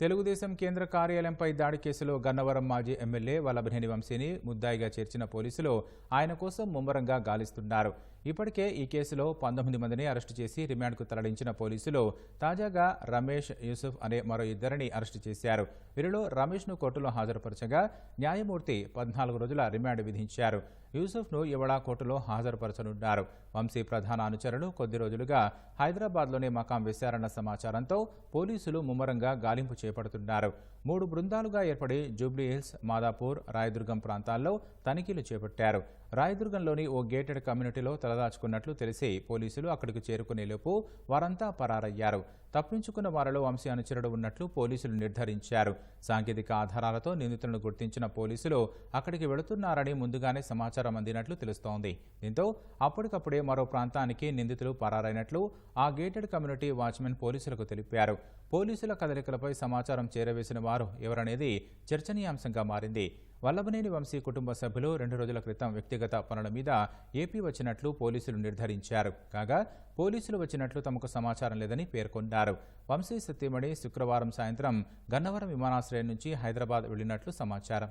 తెలుగుదేశం కేంద్ర కార్యాలయంపై దాడి కేసులో గన్నవరం మాజీ ఎమ్మెల్యే వల్లభనేని వంశీని ముద్దాయిగా చేర్చిన పోలీసులు ఆయన కోసం ముమ్మరంగా గాలిస్తున్నారు. ఇప్పటికే ఈ కేసులో పంతొమ్మిది మందిని అరెస్టు చేసి రిమాండ్కు తరలించిన పోలీసులు తాజాగా రమేష్ యూసుఫ్ అనే మరో ఇద్దరిని అరెస్టు చేశారు. వీరిలో రమేష్ను కోర్టులో హాజరుపరచగా న్యాయమూర్తి పద్నాలుగు రోజుల రిమాండ్ విధించారు. యూసుఫ్ను ఇవాళ కోర్టులో హాజరుపరచనున్నారు. వంశీ ప్రధాన అనుచరులు కొద్ది రోజులుగా హైదరాబాద్లోనే మకాం వేశారన్న సమాచారంతో పోలీసులు ముమ్మరంగా గాలింపు చేపడుతున్నారు. మూడు బృందాలుగా ఏర్పడి జూబ్లీహిల్స్ మాదాపూర్ రాయదుర్గం ప్రాంతాల్లో తనిఖీలు చేపట్టారు. రాయదుర్గంలోని ఓ గేటెడ్ కమ్యూనిటీలో తలదాచుకున్నట్లు తెలిసి పోలీసులు అక్కడికి చేరుకునేలోపు వారంతా పరారయ్యారు. తప్పించుకున్న వారిలో వంశీ అనుచరుడు ఉన్నట్లు పోలీసులు నిర్ధారించారు. సాంకేతిక ఆధారాలతో నిందితులను గుర్తించిన పోలీసులు అక్కడికి వెళుతున్నారని ముందుగానే సమాచారం అందినట్లు తెలుస్తోంది. దీంతో అప్పటికప్పుడే మరో ప్రాంతానికి నిందితులు పరారైనట్లు ఆ గేటెడ్ కమ్యూనిటీ వాచ్మెన్ పోలీసులకు తెలిపారు. పోలీసుల కదలికలపై సమాచారం చేరవేసిన వారు ఎవరనేది చర్చనీయాంశంగా మారింది. వల్లభనేని వంశీ కుటుంబ సభ్యులు రెండు రోజుల క్రితం వ్యక్తిగత పనుల మీద ఏపీ వచ్చినట్లు పోలీసులు నిర్ధారించారు. కాగా పోలీసులు వచ్చినట్లు తమకు సమాచారం లేదని పేర్కొన్నారు. వంశీ సత్యమణి శుక్రవారం సాయంత్రం గన్నవరం విమానాశ్రయం నుంచి హైదరాబాద్ వెళ్ళినట్లు సమాచారం.